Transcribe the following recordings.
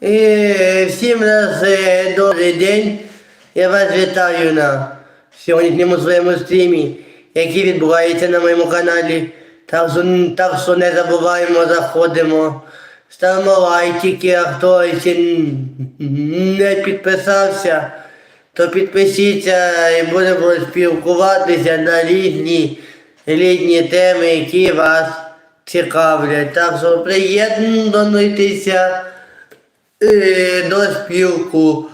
І всім е, добрий день. Я вас вітаю на сьогоднішньому своєму стрімі, який відбувається на моєму каналі. Так що, так що не забуваємо, заходимо, ставимо лайки, а хто ще не підписався, то підпишіться і будемо спілкуватися на різні, різні теми, які вас цікавлять. Так що приєднуйтеся е, до спілкування.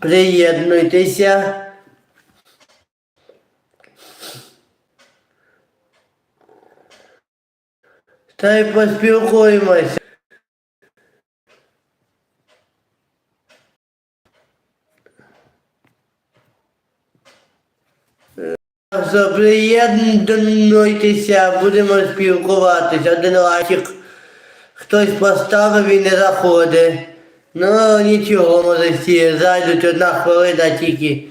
Приєднуйтеся. Та й поспілкуємося. Приєднуйтеся, будемо спілкуватися. Один лайк. Хтось поставив і не заходить. Ну нічого, може всі зайдуть одна хвилина тільки.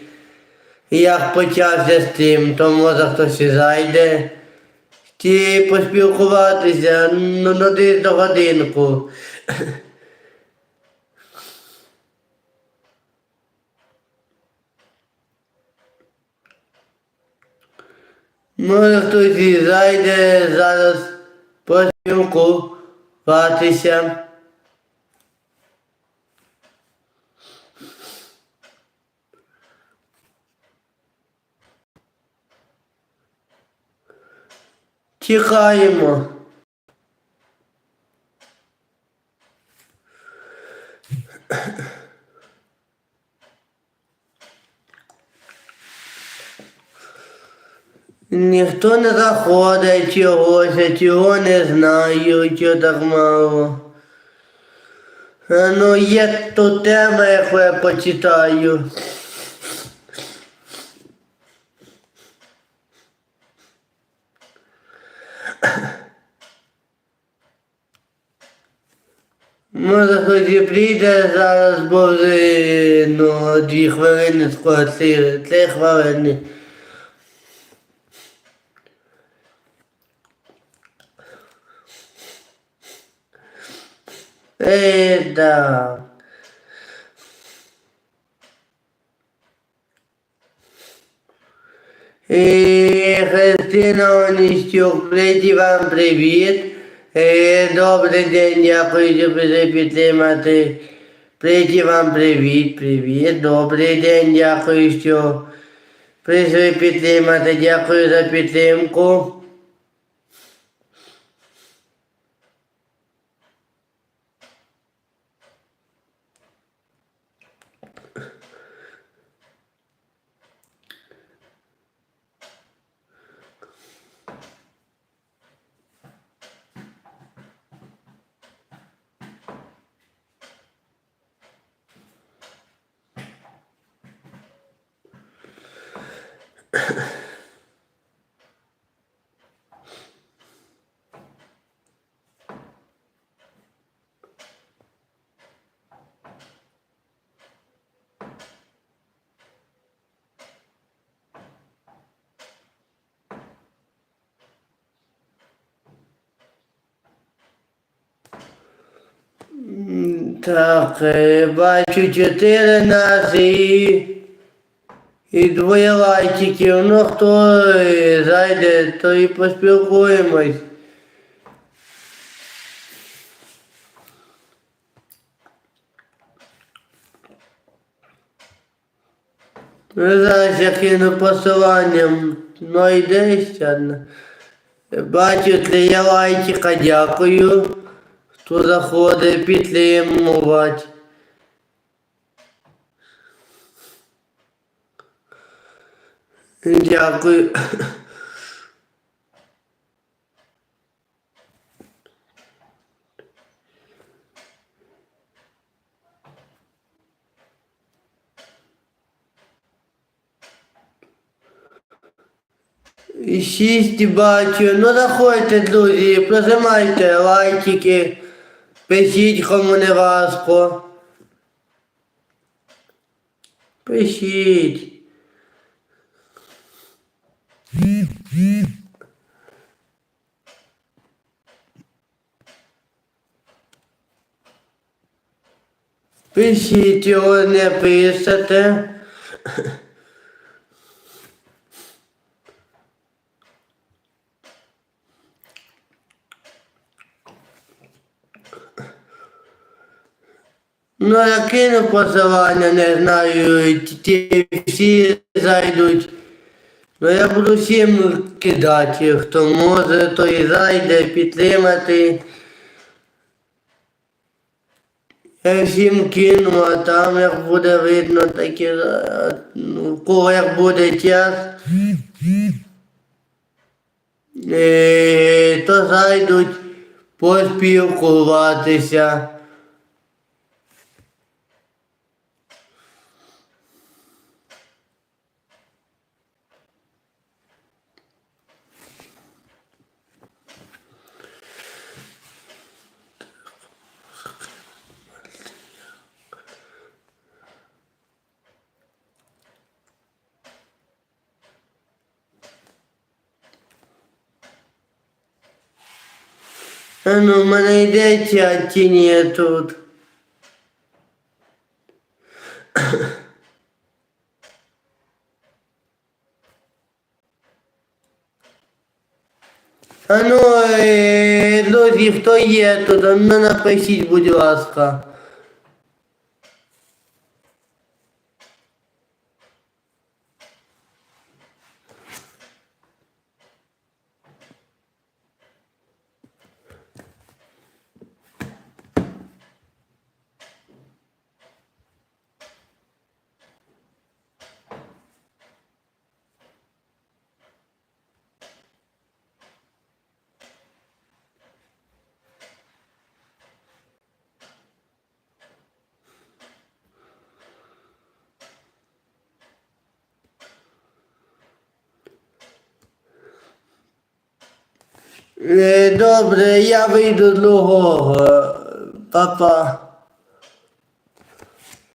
Як почався стрім, то може хтось і зайде. Ті поспілкуватися, ну на десь до годинку. Може хтось і зайде зараз поспілкуватися. Чекаємо. Ніхто не заходить чогось, чого не знаю, чого так мало. Ну є тут тема, яку я почитаю. Може хтось і прийде зараз, бо вже ну, дві хвилини скоро, три хвилини. Е, да. Е, Христина Оніщук, прийді вам привіт. Е, Добрий день, дякую, що прийшли підтримати. Прийді вам привіт, привіт. Добрий день, дякую, що прийшли підтримати. Дякую за підтримку. Так, е, бачу чотири нас і, і двоє лайчиків. Ну хто е, зайде, то і поспілкуємось. Ну, Зараз я кину посиланням, ну йдеться. Бачу, три я лайчика, дякую. Хто заходить підтримувати. Дякую. Шість бачу. Ну заходьте, друзі, прожимайте лайки, Пишіть, кому не важко. Пишіть. Пишіть його не пишете. Ну, я кину посилання, не знаю, ті- всі зайдуть. Ну я буду всім кидати, хто може, той зайде підтримати. Я всім кину, а там як буде видно, так і ну, кого як буде час. Е, то зайдуть поспілкуватися. А ну, в мене йде чат, чи ні тут. А ну, е, друзі, хто є тут, а ну напишіть, будь ласка. Добре, я вийду другого. Папа.